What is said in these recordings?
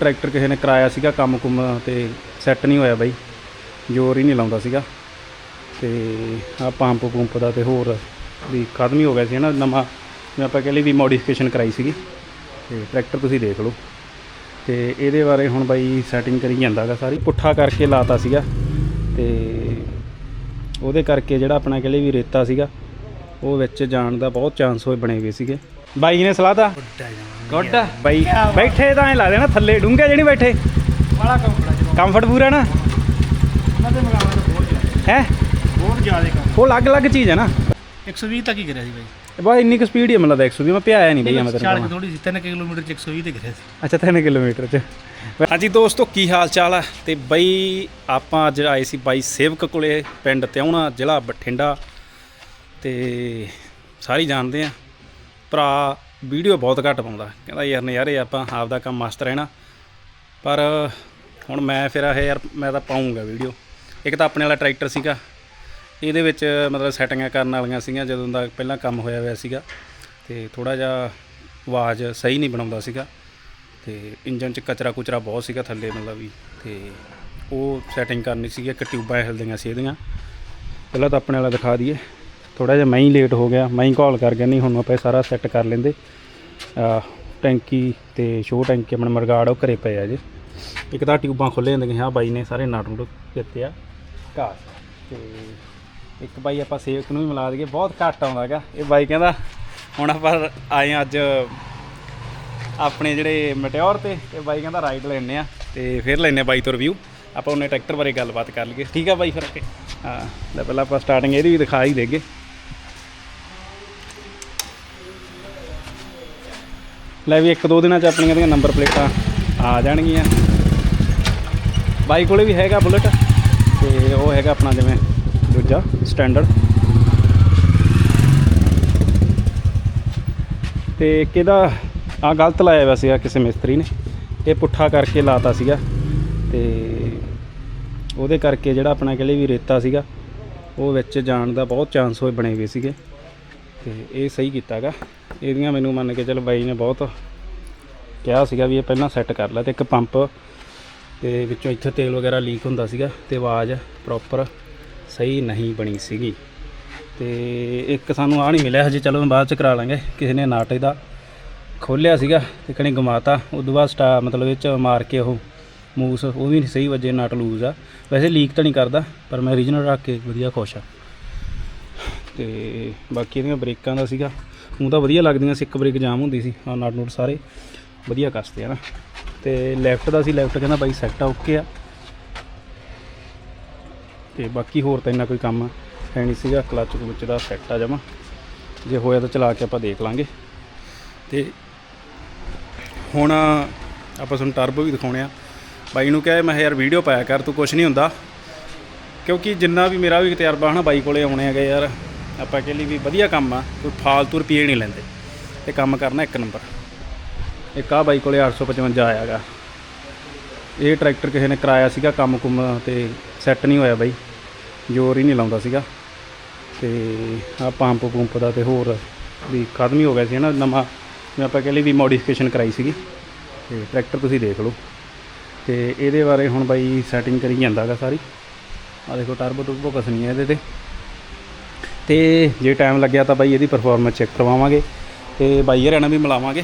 Tractor ਕਿਸੇ ਨੇ ਕਰਾਇਆ ਸੀਗਾ, ਕੰਮ ਕੁਮ ਤੇ ਸੈੱਟ ਨਹੀਂ ਹੋਇਆ ਬਾਈ। ਜ਼ੋਰ ਹੀ ਨਹੀਂ ਲਾਉਂਦਾ ਸੀਗਾ। ਤੇ ਆ ਪੰਪ ਪੰਪ ਦਾ ਤੇ ਹੋਰ ਵੀ ਖਤਮ ਹੀ ਹੋ ਗਿਆ ਸੀ ਨਾ ਨਵਾਂ। ਜਿਵੇਂ ਆਪਾਂ ਕਹਿ ਲਈ ਵੀ ਮੋਡੀਫਿਕੇਸ਼ਨ ਕਰਾਈ ਸੀਗੀ। ਤੇ ਟਰੈਕਟਰ ਤੁਸੀਂ ਦੇਖ ਲਓ। ਤੇ ਇਹਦੇ ਬਾਰੇ ਹੁਣ ਬਾਈ ਸੈਟਿੰਗ ਕਰੀ ਜਾਂਦਾਗਾ ਸਾਰੀ। ਪੁੱਠਾ ਕਰਕੇ ਲਾਤਾ ਸੀਗਾ। ਤੇ ਉਹਦੇ ਕਰਕੇ ਜਿਹੜਾ ਆਪਣਾ ਕਹਿ ਲਈ ਵੀ ਰੇਤਾ ਸੀਗਾ, ਉਹ ਵਿੱਚ ਜਾਣ ਦਾ ਬਹੁਤ ਚਾਂਸ ਹੋਏ ਬਣੇ ਹੋਏ ਸੀਗੇ। ਬਾਈ ਨੇ ਸਲਾਹ ਤਾਂ? ਗੁੱਡ ਬਾਈ ਬੈਠੇ ਤਾਂ ਐ ਲੱਗਦੇ ਨਾ ਥੱਲੇ ਡੂੰਘੇ ਜਿਹੜੀ ਬੈਠੇ? ਬੜਾ ਕੰਫਰਟ ਕੰਫਰਟ ਪੂਰਾ ਨਾ? ਹੈ? ਬਹੁਤ ਜ਼ਿਆਦਾ ਕੰਮ। ਉਹ ਅਲੱਗ-ਅਲੱਗ ਚੀਜ਼ ਹੈ ਨਾ। 120 ਤੱਕ ਹੀ ਗਿਰਿਆ ਸੀ ਬਾਈ। ਬਾ ਇੰਨੀ ਕੁ ਸਪੀਡ ਹੀ ਮਤਲਬ 120 ਮੈਂ ਪਿਆਇਆ ਨਹੀਂ ਬਈ ਮੈਂ ਤੇਰੇ 40 ਕੋਲ ਥੋੜੀ ਸੀ 3 ਕਿਲੋਮੀਟਰ ਚ 120 ਤੇ ਗਿਰਿਆ ਸੀ। ਅੱਛਾ 3 ਕਿਲੋਮੀਟਰ ਚ। ਹਾਂਜੀ ਦੋਸਤੋ ਕੀ ਹਾਲ ਚਾਲ ਹੈ ਤੇ ਬਈ ਆਪਾਂ ਅੱਜ ਆਏ ਸੀ ਬਾਈ ਸੇਵਕ ਕੋਲੇ ਪਿੰਡ ਤਿਉਣਾ ਜ਼ਿਲ੍ਹਾ ਬਠਿੰਡਾ। ਤੇ ਸਾਰੀ ਜਾਣਦੇ ਆ। ਭਰਾ ਵੀਡੀਓ ਬਹੁਤ ਘੱਟ ਪਾਉਂਦਾ। ਕਹਿੰਦਾ ਯਾਰ ਨਜ਼ਾਰੇ ਆਪਾਂ ਆਪਦਾ ਕੰਮ ਮਸਤ ਰਹਿਣਾ। ਪਰ ਹੁਣ ਮੈਂ ਫਿਰ ਇਹ ਯਾਰ ਮੈਂ ਤਾਂ ਪਾਉਂਗਾ ਵੀਡੀਓ। ਇੱਕ ਤਾਂ ਆਪਣੇ ਵਾਲਾ ਟਰੈਕਟਰ ਸੀਗਾ। ਇਹਦੇ ਵਿੱਚ ਮਤਲਬ ਸੈਟਿੰਗਾਂ ਕਰਨ ਵਾਲੀਆਂ ਸੀਗੀਆਂ ਜਦੋਂ ਦਾ ਪਹਿਲਾਂ ਕੰਮ ਹੋਇਆ ਹੋਇਆ ਸੀਗਾ। ਤੇ ਥੋੜਾ ਜਿਹਾ ਆਵਾਜ਼ ਸਹੀ ਨਹੀਂ ਬਣਾਉਂਦਾ ਸੀਗਾ। ਤੇ ਇੰਜਨ 'ਚ ਕਚਰਾ ਕੁਚਰਾ ਬਹੁਤ ਸੀਗਾ ਥੱਲੇ ਮਤਲਬ ਵੀ। ਤੇ ਉਹ ਸੈਟਿੰਗ ਕਰਨੀ ਸੀਗੀ, ਇੱਕ ਟਿਊਬਾਂ ਹਿਲਦੀਆਂ ਸੀ ਇਹਦੀਆਂ। ਪਹਿਲਾਂ ਤਾਂ ਆਪਣੇ ਵਾਲਾ ਦਿਖਾ ਦਈਏ। ਥੋੜਾ ਜਿਹਾ ਮੈਂ ਹੀ ਲੇਟ ਹੋ ਗਿਆ ਮੈਂ ਹੀ ਕਾਲ ਕਰ ਗਿਆ ਨਹੀਂ, ਹੁਣ ਆਪਾਂ ਇਹ ਸਾਰਾ ਸੈੱਟ ਕਰ ਲੈਂਦੇ। ਟੈਂਕੀ ਤੇ ਸ਼ੋ ਟੈਂਕੀ ਆਪਣੇ ਮਰਗਾੜ, ਉਹ ਘਰੇ ਪਏ ਆ ਜੇ। ਇੱਕ ਤਾਂ ਟਿਊਬਾਂ ਖੁੱਲੇ ਹੁੰਦੀਆਂ ਹਾਂ ਬਾਈ ਨੇ ਸਾਰੇ ਨਟ ਨੂਟ ਦਿੱਤੇ ਆ। ਘਾਸ ਤੇ ਇੱਕ ਬਾਈ ਆਪਾਂ ਸੇਵਕ ਨੂੰ ਵੀ ਮਿਲਾ ਦਈਏ, ਬਹੁਤ ਘੱਟ ਆਉਂਦਾ ਹੈਗਾ। ਇਹ ਬਾਈ ਕਹਿੰਦਾ, ਹੁਣ ਆਪਾਂ ਆਏ ਹਾਂ ਅੱਜ ਆਪਣੇ ਜਿਹੜੇ ਮਟਿਓਰ ਤੇ ਤੇ ਬਾਈ ਕਹਿੰਦਾ ਰਾਈਡ ਲੈਣੇ ਆ। ਤੇ ਫਿਰ ਲੈਣੇ ਬਾਈ ਤੋਂ ਰਿਵਿਊ ਆਪਾਂ ਉਹਨੇ ਟਰੈਕਟਰ ਬਾਰੇ ਗੱਲਬਾਤ ਕਰ ਲਈਏ। ਠੀਕ ਆ ਬਾਈ ਫਿਰ? ਓਕੇ ਹਾਂ, ਲੈ ਪਹਿਲਾਂ ਆਪਾਂ ਸਟਾਰਟਿੰਗ ਇਹਦੀ ਵੀ ਦਿਖਾ ਹੀ ਦੇਗੇ ਲੈ ਵੀ ਇੱਕ ਦੋ ਦਿਨਾਂ ਚ ਆਪਣੀਆਂ ਦੀਆਂ ਨੰਬਰ ਪਲੇਟਾਂ ਆ ਜਾਣਗੀਆਂ। ਬਾਈ ਕੋਲੇ ਵੀ ਹੈਗਾ ਬੁਲਟ ਤੇ ਉਹ ਹੈਗਾ ਆਪਣਾ ਜਿਵੇਂ ਦੂਜਾ ਸਟੈਂਡਰਡ ਤੇ ਕਿਹਦਾ ਆ ਗਲਤ ਲਾਇਆ ਹੋਇਆ ਸੀਗਾ ਕਿਸੇ ਮਿਸਤਰੀ ਨੇ। ਇਹ ਪੁੱਠਾ ਕਰਕੇ ਲਾਤਾ ਸੀਗਾ ਤੇ ਉਹਦੇ ਕਰਕੇ ਜਿਹੜਾ ਆਪਣਾ ਕਹਿ ਲਈ ਵੀ ਰੇਤਾ ਸੀਗਾ, ਉਹ ਵਿੱਚ ਜਾਣ ਦਾ ਬਹੁਤ ਚਾਂਸ ਹੋਏ ਬਣੇ ਹੋਏ ਸੀਗੇ। ਤੇ ਇਹ ਸਹੀ ਕੀਤਾਗਾ ਇਹਦੀਆਂ ਮੈਨੂੰ ਮੰਨ ਕੇ ਚੱਲ ਬਾਈ ਨੇ ਬਹੁਤ ਕਿਹਾ ਸੀਗਾ ਵੀ ਇਹ ਪਹਿਲਾਂ ਸੈੱਟ ਕਰ ਲੈ ਤੇ ਇੱਕ ਪੰਪ ਤੇ ਵਿੱਚੋਂ ਇੱਥੇ ਤੇਲ ਵਗੈਰਾ ਲੀਕ ਹੁੰਦਾ ਸੀਗਾ ਤੇ ਆਵਾਜ਼ ਪ੍ਰੋਪਰ ਸਹੀ ਨਹੀਂ ਬਣੀ ਸੀਗੀ। ਤੇ ਇੱਕ ਸਾਨੂੰ ਆ ਨਹੀਂ ਮਿਲਿਆ ਹਜੇ, ਚਲੋ ਬਾਅਦ ਚ ਕਰਾ ਲਾਂਗੇ। ਕਿਸੇ ਨੇ ਨਾਟੇ ਦਾ ਖੋਲਿਆ ਸੀਗਾ ਤੇ ਕਣੀ ਗਮਾਤਾ, ਉਦੋਂ ਬਾਅਦ ਸਟਾ ਮਤਲਬ ਇਹ ਚ ਮਾਰ ਕੇ ਉਹ ਮੂਸ, ਉਹ ਵੀ ਨਹੀਂ ਸਹੀ ਵਜੇ, ਨਾਟ ਲੂਜ਼ ਆ। ਵੈਸੇ ਲੀਕ ਤਾਂ ਨਹੀਂ ਕਰਦਾ, ਪਰ ਮੈਂ ਓਰੀਜਨਲ ਰੱਖ ਕੇ ਵਧੀਆ ਖੁਸ਼ ਆ। ਤੇ ਬਾਕੀ ਇਹਦੀਆਂ ਬ੍ਰੇਕਾਂ ਦਾ ਸੀਗਾ। ਉਹ ਤਾਂ ਵਧੀਆ ਲੱਗਦੀਆਂ ਸੀ, ਇੱਕ ਬ੍ਰੇਕ ਜਾਮ ਹੁੰਦੀ ਸੀ ਆ ਨਟ ਨੂਟ ਸਾਰੇ। ਵਧੀਆ ਕੱਸਦੇ ਆ ਨਾ। ਤੇ ਲੈਫਟ ਦਾ ਸੀ ਲੈਫਟ ਕਹਿੰਦਾ ਬਾਈ ਸੈੱਟ ਆ ਓਕੇ ਆ। ਤੇ ਬਾਕੀ ਹੋਰ ਤਾਂ ਇੰਨਾ ਕੋਈ ਕੰਮ ਹੈ ਨਹੀਂ ਸੀਗਾ ਕਲੱਚ ਵਿੱਚ ਦਾ ਸੈੱਟ ਆ ਜਮਾ। ਜੇ ਹੋਇਆ ਤਾਂ ਚਲਾ ਕੇ ਆਪਾਂ ਦੇਖ ਲਾਂਗੇ। ਤੇ ਹੁਣ ਆਪਾਂ ਤੁਹਾਨੂੰ ਟਰਬੋ ਵੀ ਦਿਖਾਉਣੇ ਆ। ਬਾਈ ਨੂੰ ਕਿਹਾ, ਮੈਂ ਕਿਹਾ ਯਾਰ ਵੀਡੀਓ ਪਾਇਆ ਕਰ, ਤੂੰ ਕੁਝ ਨਹੀਂ ਹੁੰਦਾ। ਕਿਉਂਕਿ ਜਿੰਨਾ ਵੀ ਮੇਰਾ ਵੀ ਤਜਰਬਾ ਹਨਾ, ਬਾਈ ਕੋਲੇ ਆਉਣੇ ਹੈਗੇ ਯਾਰ। ਆਪਾਂ ਕਹਿ ਲਈ ਵੀ ਵਧੀਆ ਕੰਮ ਆ, ਕੋਈ ਫਾਲਤੂ ਰੁਪਏ ਨਹੀਂ ਲੈਂਦੇ। ਤੇ ਕੰਮ ਕਰਨਾ ਇੱਕ ਨੰਬਰ। ਇੱਕ ਆ ਬਾਈ ਕੋਲੇ 855 ਆਇਆਗਾ। ਇਹ ਟਰੈਕਟਰ ਕਿਸੇ ਨੇ ਕਰਾਇਆ ਸੀਗਾ ਕੰਮ ਕੁਮ ਤੇ ਸੈੱਟ ਨਹੀਂ ਹੋਇਆ ਬਾਈ। ਜ਼ੋਰ ਹੀ ਨਹੀਂ ਲਾਉਂਦਾ ਸੀਗਾ। ਤੇ ਆ ਪੰਪ ਪੰਪ ਦਾ ਤੇ ਹੋਰ ਵੀ ਖਤਮ ਹੀ ਹੋ ਗਿਆ ਸੀ ਨਾ ਨਵਾਂ। ਜਿਵੇਂ ਆਪਾਂ ਕਹਿ ਲਈ ਵੀ ਮੋਡੀਫਿਕੇਸ਼ਨ ਕਰਾਈ ਸੀਗੀ। ਤੇ ਟਰੈਕਟਰ ਤੁਸੀਂ ਦੇਖ ਲਓ। ਤੇ ਇਹਦੇ ਬਾਰੇ ਹੁਣ ਬਾਈ ਸੈਟਿੰਗ ਕਰੀ ਜਾਂਦਾਗਾ ਸਾਰੀ। ਆ ਦੇਖੋ ਟਰਬੋ ਟਰਬੋ ਕਸਣੀ ਹੈ ਇਹਦੇ ਤੇ। ਤੇ ਜੇ ਟਾਈਮ ਲੱਗਿਆ ਤਾਂ ਬਾਈ ਇਹਦੀ ਪਰਫਾਰਮੈਂਸ ਚੈੱਕ ਕਰਵਾਵਾਂਗੇ ਤੇ ਬਾਈ ਹਰਿਆਣਾ ਵੀ ਮਿਲਾਵਾਂਗੇ,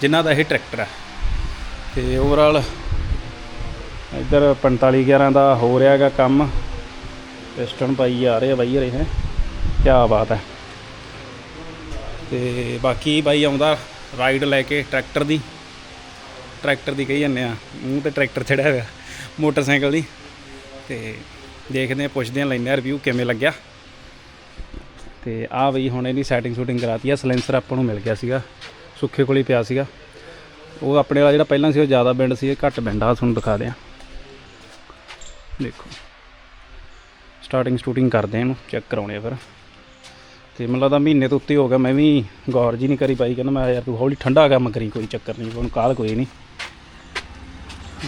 ਜਿਨ੍ਹਾਂ ਦਾ ਇਹ ਟਰੈਕਟਰ ਹੈ ਤੇ ਓਵਰਆਲ ਇੱਧਰ 45 11 ਦਾ ਹੋ ਰਿਹਾ ਹੈਗਾ ਕੰਮ। ਪਿਸਟਨ ਪਾਈ ਆ ਰਹੇ ਆ ਬਾਈ ਹਰੇ, ਹੈ। ਕੀ ਬਾਤ ਹੈ ਤੇ ਬਾਕੀ ਬਾਈ ਆਉਂਦਾ ਰਾਈਡ ਲੈ ਕੇ ਟਰੈਕਟਰ ਦੀ। ਟਰੈਕਟਰ ਦੀ ਕਹੀ ਜਾਂਦੇ ਆ, ਮੂੰਹ ਤੇ ਟਰੈਕਟਰ ਚੜਿਆ ਹੋਇਆ, ਮੋਟਰਸਾਈਕਲ ਦੀ। ਤੇ ਦੇਖਦੇ ਆ, ਪੁੱਛਦੇ ਆ, ਲੈਂਦੇ ਆ ਰਿਵਿਊ ਕਿਵੇਂ ਲੱਗਿਆ। ਤੇ ਆ ਬਈ ਹੁਣ ਇਹਦੀ ਸੈਟਿੰਗ ਸ਼ੂਟਿੰਗ ਕਰਾਤੀ ਆ ਸਲੈਂਸਰ ਆਪਾਂ ਨੂੰ ਮਿਲ ਗਿਆ ਸੀਗਾ, ਸੁੱਖੇ ਕੋਲ ਹੀ ਪਿਆ ਸੀਗਾ। ਉਹ ਆਪਣੇ ਵਾਲਾ ਜਿਹੜਾ ਪਹਿਲਾਂ ਸੀ, ਉਹ ਜ਼ਿਆਦਾ ਬੈਂਡ ਸੀ, ਇਹ ਘੱਟ ਬੈਂਡ ਆ ਤੁਹਾਨੂੰ ਦਿਖਾ ਦਿਆਂ। ਦੇਖੋ। ਸਟਾਰਟਿੰਗ ਸਟੂਟਿੰਗ ਕਰਦੇ ਆ ਇਹਨੂੰ ਚੈੱਕ ਕਰਾਉਣੇ ਆ ਫਿਰ। ਤੇ ਮੈਨੂੰ ਲੱਗਦਾ ਮਹੀਨੇ ਤੋਂ ਉੱਤੇ ਹੋ ਗਿਆ, ਮੈਂ ਵੀ ਗੌਰ ਜੀ ਨਹੀਂ ਕਰੀ ਪਾਈ, ਕਹਿੰਦਾ ਮੈਂ ਯਾਰ ਤੂੰ ਹੌਲੀ ਠੰਡਾ ਕੰਮ ਕਰੀ ਕੋਈ ਚੱਕਰ ਨਹੀਂ, ਉਹਨੂੰ ਕਾਲ ਕੋਈ ਨਹੀਂ।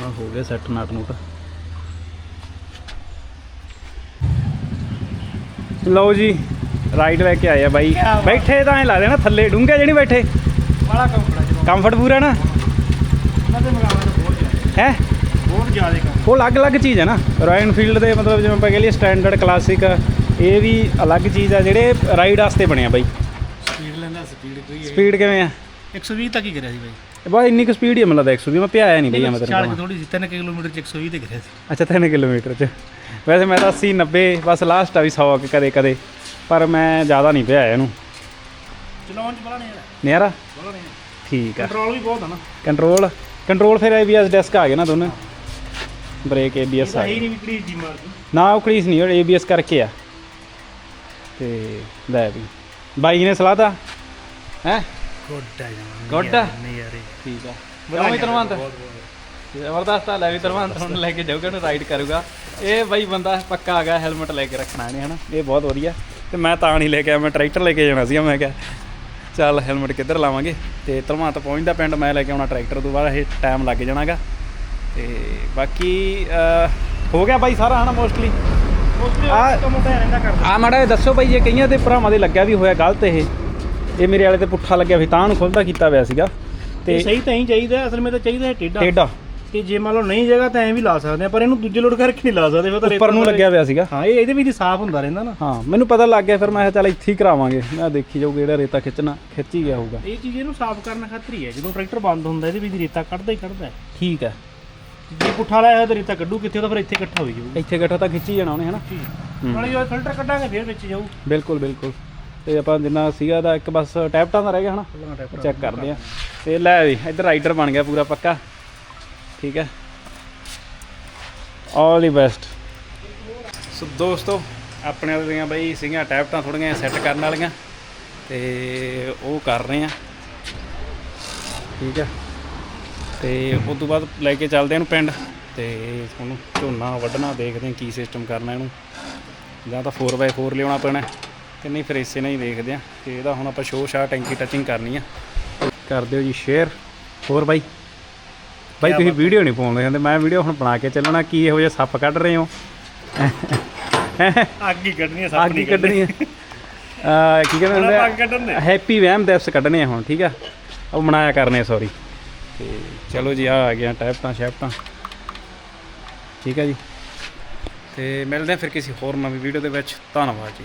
ਆ ਹੋ ਗਿਆ ਸੈੱਟ ਨਾਟ ਨੂਟ ਲਓ ਜੀ ਰਾਈਡ ਲੈ ਕੇ ਆਏ ਆ ਬਾਈ। ਬੈਠੇ ਤਾਂ ਐ ਲੱਗਦੇ ਨਾ ਥੱਲੇ ਡੂੰਘੇ ਜਿਹੜੀ ਬੈਠੇ। ਬੜਾ ਕੰਫਰਟ ਕੰਫਰਟ ਪੂਰਾ ਨਾ। ਹੈ? ਬਹੁਤ ਜ਼ਿਆਦਾ ਕੰਮ। ਉਹ ਅਲੱਗ-ਅਲੱਗ ਚੀਜ਼ ਹੈ ਨਾ। ਰਾਇਲ ਐਨਫੀਲਡ ਦੇ ਮਤਲਬ ਜਿਵੇਂ ਆਪਾਂ ਕਹ ਲਈਏ ਸਟੈਂਡਰਡ ਕਲਾਸਿਕ ਇਹ ਵੀ ਅਲੱਗ ਚੀਜ਼ ਆ ਜਿਹੜੇ ਰਾਈਡ ਵਾਸਤੇ ਬਣਿਆ ਬਾਈ। ਸਪੀਡ ਲੈਂਦਾ ਸਪੀਡ ਕੋਈ ਹੈ। ਸਪੀਡ ਕਿਵੇਂ ਆ? 120 ਤੱਕ ਹੀ ਕਰਿਆ ਸੀ ਬਾਈ। ਇਹ ਬਾ ਇੰਨੀ ਕੁ ਸਪੀਡ ਹੀ ਮਤਲਬ 120 ਮੈਂ ਪਿਆਇਆ ਨਹੀਂ ਬਈ ਮੈਂ ਤੇਰੇ ਚਾਲ ਨਾਲ ਥੋੜੀ ਸੀ 3 ਕਿਲੋਮੀਟਰ ਚ 120 ਤੇ ਕਰਿਆ ਸੀ। ਅੱਛਾ 3 ਕਿਲੋਮੀਟਰ ਚ। ਵੈਸੇ ਮੈਂ ਤਾਂ 80 90 ਬਸ ਲਾਸਟ ਆ ਵੀ 100 ਕੁ ਕਦੇ ਕਦੇ। ਪਰ ਮੈਂ ਜ਼ਿਆਦਾ ਨਹੀਂ ਪਿਆਇਆ ਇਹਨੂੰ। ਚਲਾਉਣ ਚ ਬੜਾ ਨਹੀਂ ਨਿਆਰਾ ਬੜਾ ਨਹੀਂ ਠੀਕ ਆ। ਕੰਟਰੋਲ ਵੀ ਬਹੁਤ ਆ ਨਾ। ਕੰਟਰੋਲ ਕੰਟਰੋਲ ਫਿਰ ABS ਡਿਸਕ ਆ ਗਏ ਨਾ ਦੋਨੇ। ਬ੍ਰੇਕ ABS ਆ ਹੈ ਗਏ। ਹੀ ਨਹੀਂ ਜੀ ਨਾ ਉਹ ਖੜੀਸ ਨਹੀਂ ਉਹ ABS ਕਰਕੇ ਆ। ਤੇ ਲੈ ਵੀ। ਬਾਈ ਨੇ ਸਲਾਹ ਤਾ ਹੈ? ਗੁੱਡ ਆ ਜਾਣਾ ਆ? ਨਹੀਂ ਯਾਰ ਠੀਕ ਆ। ਬਤਾਓ ਤਰਵੰਤ ਜ਼ਬਰਦਸਤ ਆ ਲੈ ਵੀ ਤਰਵੰਤ ਹੁਣ ਲੈ ਕੇ ਜਾਊਗਾ ਉਹਨੂੰ ਰਾਈਡ ਕਰੂਗਾ। ਇਹ ਬਾਈ ਬੰਦਾ ਪੱਕਾ ਆ ਗਿਆ ਹੈਲਮਟ ਲੈ ਕੇ ਰੱਖਣਾ ਇਹਨੇ ਹਨਾ? ਇਹ ਬਹੁਤ ਵਧੀਆ। ਤੇ ਮੈਂ ਤਾਂ ਨਹੀਂ ਲੈ ਕੇ ਆਇਆ ਮੈਂ ਟਰੈਕਟਰ ਲੈ ਕੇ ਜਾਣਾ ਸੀਗਾ ਮੈਂ ਕਿਹਾ ਚੱਲ ਹੈਲਮਟ ਕਿੱਧਰ ਲਾਵਾਂਗੇ? ਤੇ ਤਰਵੰਤ ਪਹੁੰਚਦਾ ਪਿੰਡ ਮੈਂ ਲੈ ਕੇ ਆਉਣਾ ਟਰੈਕਟਰ ਤੋਂ ਬਾਅਦ ਇਹ ਟਾਈਮ ਲੱਗ ਜਾਣਾਗਾ। ਤੇ ਬਾਕੀ ਹੋ ਗਿਆ ਬਾਈ ਸਾਰਾ ਹਨਾ ਮੋਸਟਲੀ ਆ ਮਾੜਾ ਦੱਸੋ ਬਾਈ ਜੇ ਕਈਆਂ ਦੇ ਭਰਾਵਾਂ ਦੇ ਲੱਗਿਆ ਵੀ ਹੋਇਆ ਗਲਤ ਇਹ ਇਹ ਮੇਰੇ ਵਾਲੇ ਤੇ ਪੁੱਠਾ ਲੱਗਿਆ ਵੀ ਤਾਂ ਨੂੰ ਖੁੱਲਦਾ ਕੀਤਾ ਹੋਇਆ ਸੀਗਾ। ਤੇ ਸਹੀ ਤਾਂ ਹੀ ਚਾਹੀਦਾ ਅਸਲ ਵਿੱਚ ਤਾਂ ਚਾਹੀਦਾ ਹੈ ਟੇਡਾ ਟੇਡਾ ਤੇ ਜੇ ਮੰਨ ਲਓ ਨਹੀਂ ਜਗ੍ਹਾ ਤਾਂ ਐਂ ਵੀ ਲਾ ਸਕਦੇ ਆ ਪਰ ਇਹਨੂੰ ਦੂਜੇ ਲੋਡ ਕਰਕੇ ਨਹੀਂ ਲਾ ਸਕਦੇ ਫਿਰ ਤਾਂ ਉੱਪਰ ਨੂੰ ਲੱਗਿਆ ਹੋਇਆ ਸੀਗਾ। ਹਾਂ ਇਹ ਇਹਦੇ ਵਿੱਚ ਸਾਫ਼ ਹੁੰਦਾ ਰਹਿੰਦਾ ਨਾ। ਹਾਂ ਮੈਨੂੰ ਪਤਾ ਲੱਗ ਗਿਆ ਫਿਰ ਮੈਂ ਕਿਹਾ ਚੱਲ ਇੱਥੇ ਹੀ ਕਰਾਵਾਂਗੇ। ਮੈਂ ਦੇਖੀ ਜਾਊਗਾ ਜਿਹੜਾ ਰੇਤਾ ਖਿੱਚਣਾ ਖਿੱਚ ਹੀ ਗਿਆ ਹੋਊਗਾ। ਇਹ ਚੀਜ਼ ਇਹਨੂੰ ਸਾਫ਼ ਕਰਨ ਖਾਤਰ ਹੀ ਹੈ ਜਦੋਂ ਟਰੈਕਟਰ ਬੰਦ ਹੁੰਦਾ ਇਹਦੇ ਵਿੱਚ ਰੇਤਾ ਕੱਢਦਾ ਹੀ ਕੱਢਦਾ ਠੀਕ ਹੈ। ਜੇ ਪੁੱਠਾ ਲਾਇਆ ਹੋਇਆ ਤਾਂ ਰੇਤਾ ਕੱਢੂ ਕਿੱਥੇ ਤਾਂ ਫਿਰ ਇੱਥੇ ਇਕੱਠਾ ਹੋਈ ਜਾਊਗਾ। ਇੱਥੇ ਗੱਠਾ ਤਾਂ ਖਿੱਚੀ ਜਾਣਾ ਉਹਨੇ ਹਨਾ? ਨਾਲੇ ਜਦੋਂ ਫਿਲਟਰ ਕੱਢਾਂਗੇ ਫਿਰ ਵਿੱਚ ਜਾਊ। ਬਿਲਕੁਲ ਬਿਲਕੁਲ। ਤੇ ਆਪਾਂ ਜਿੰਨਾ ਸੀਗਾ ਦਾ ਇੱਕ ਬਸ ਟੈਪਟਾਂ ਦਾ ਰਹਿ ਗਿਆ ਹਨਾ? ਚੈੱਕ ਕਰਦੇ ਆ ਤੇ ਲੈ ਵੀ ਇੱਧਰ ਰਾਈਡਰ ਬਣ ਗਿਆ ਪੂਰਾ ਪੱਕਾ। ਠੀਕ ਹੈ। ਆਲ ਦੀ ਬੈਸਟ ਸੋ ਦੋਸਤੋ, ਆਪਣੇ ਵਾਲੀਆਂ ਬਈ ਸੀਗੀਆਂ ਟੈਪਟਾਂ ਥੋੜੀਆਂ ਸੈੱਟ ਕਰਨ ਵਾਲੀਆਂ, ਤੇ ਉਹ ਕਰ ਰਹੇ ਆ ਠੀਕ ਹੈ। ਤੇ ਉਸ ਤੋਂ ਬਾਅਦ ਲੈ ਕੇ ਚੱਲਦੇ ਆ ਇਹਨੂੰ ਪਿੰਡ, ਤੇ ਹੁਣ ਝੋਨਾ ਵੱਢਣਾ, ਦੇਖਦੇ ਆ ਕੀ ਸਿਸਟਮ ਕਰਨਾ ਇਹਨੂੰ। ਜਾਂ ਤਾਂ 4x4 ਲਿਆਉਣਾ ਪੈਣਾ ਤੇ ਨਹੀਂ ਫਿਰ ਇਸੇ ਨਾਲ ਹੀ ਦੇਖਦੇ ਆ ਤੇ ਇਹਦਾ ਹੁਣ ਆਪਾਂ ਸ਼ੋਅ ਸ਼ਾ ਟੈਂਕੀ ਟੱਚਿੰਗ ਕਰਨੀ ਆ। ਕਰ ਦਿਓ ਜੀ ਸ਼ੇਅਰ ਹੋਰ ਬਾਈ ਬਾਈ ਤੁਸੀਂ ਵੀਡੀਓ ਨਹੀਂ ਪਾਉਂਦੇ ਕਹਿੰਦੇ ਮੈਂ ਵੀਡੀਓ ਹੁਣ ਬਣਾ ਕੇ ਚੱਲਣਾ ਕੀ ਇਹੋ ਜਿਹਾ ਸੱਪ ਕੱਢ ਰਹੇ ਹੋ? ਅੱਗ ਹੀ ਕੱਢਣੀ ਹੈ ਅੱਗ ਹੀ ਕੱਢਣੀ ਆ ਆ ਕੀ ਕਹਿੰਦੇ ਹੁੰਦੇ ਅੱਗ ਕੱਢਣ ਹੈਪੀ ਵਹਿਮ ਦਿਵਸ ਕੱਢਣੇ ਆ ਹੁਣ ਠੀਕ ਆ? ਉਹ ਮਨਾਇਆ ਕਰਨੇ ਸੌਰੀ ਤੇ ਚਲੋ ਜੀ ਆ ਆ ਗਿਆ ਟੈਪਟਾਂ ਸ਼ੈਪਟਾਂ। ਠੀਕ ਆ ਜੀ। ਤੇ ਮਿਲਦੇ ਆ ਫਿਰ ਕਿਸੇ ਹੋਰ ਨਵੀਂ ਵੀਡੀਓ ਦੇ ਵਿੱਚ। ਧੰਨਵਾਦ ਜੀ।